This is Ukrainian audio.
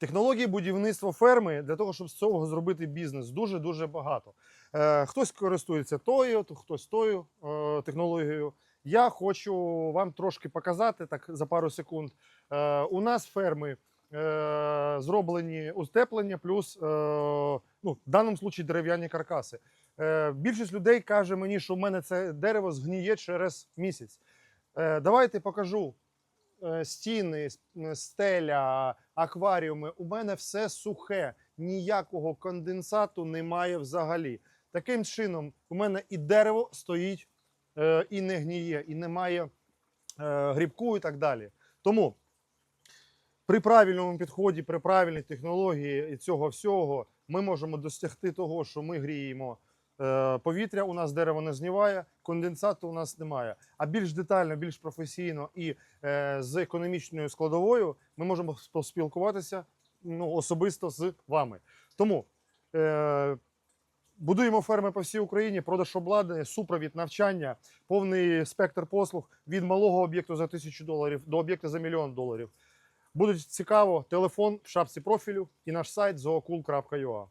Технології будівництва ферми для того, щоб з цього зробити бізнес, дуже дуже багато. Е, хтось користується тою, хтось тою е, технологією. Я хочу вам трошки показати так за пару секунд. Е, у нас ферми зроблені утеплення, плюс ну, в даному случаї дерев'яні каркаси. Більшість людей каже мені, що в мене це дерево згніє через місяць. Давайте покажу стіни, стеля, акваріуми. У мене все сухе, ніякого конденсату немає взагалі. Таким чином, у мене і дерево стоїть е, і не гніє, і немає е, грибку і так далі. Тому при правильному підході, при правильній технології і цього всього ми можемо досягти того, що ми гріємо е, повітря, у нас дерево не зніває, конденсату у нас немає. А більш детально, більш професійно і е, з економічною складовою ми можемо поспілкуватися ну, особисто з вами. Тому е, будуємо ферми по всій Україні, продаж обладнання, супровід, навчання, повний спектр послуг від малого об'єкту за тисячу доларів до об'єкта за мільйон доларів. Буде цікаво, телефон в шапці профілю і наш сайт zookul.ua.